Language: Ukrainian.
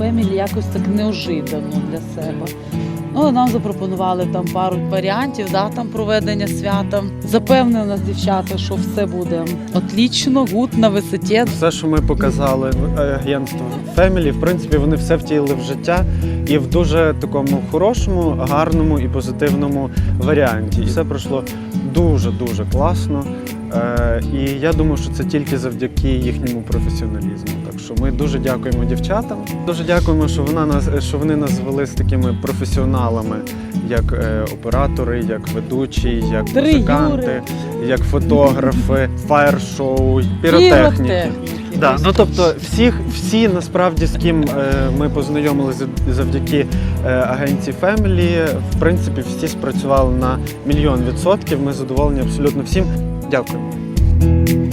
Family якось так неожиданно для себе. Ну, нам запропонували там пару варіантів, да, там проведення свята. Запевнили нас дівчата, що все буде отлічно, гуд на висоті. Все, що ми показали в агентству Family, в принципі, вони все втілили в життя і в дуже такому хорошому, гарному і позитивному варіанті. І все пройшло дуже дуже класно. Е, і я думаю, що це тільки завдяки їхньому професіоналізму. Так що ми дуже дякуємо дівчатам. Дуже дякуємо, що вона нас що вони нас звели з такими професіоналами, як е, оператори, як ведучі, як Три музиканти, Юри. як фотографи, фаєр-шоу. Піротехніки. Да, ну тобто всіх, всі насправді з ким е, ми познайомилися завдяки е, агенції Family, в принципі, всі спрацювали на мільйон відсотків. Ми задоволені абсолютно всім. Дякую.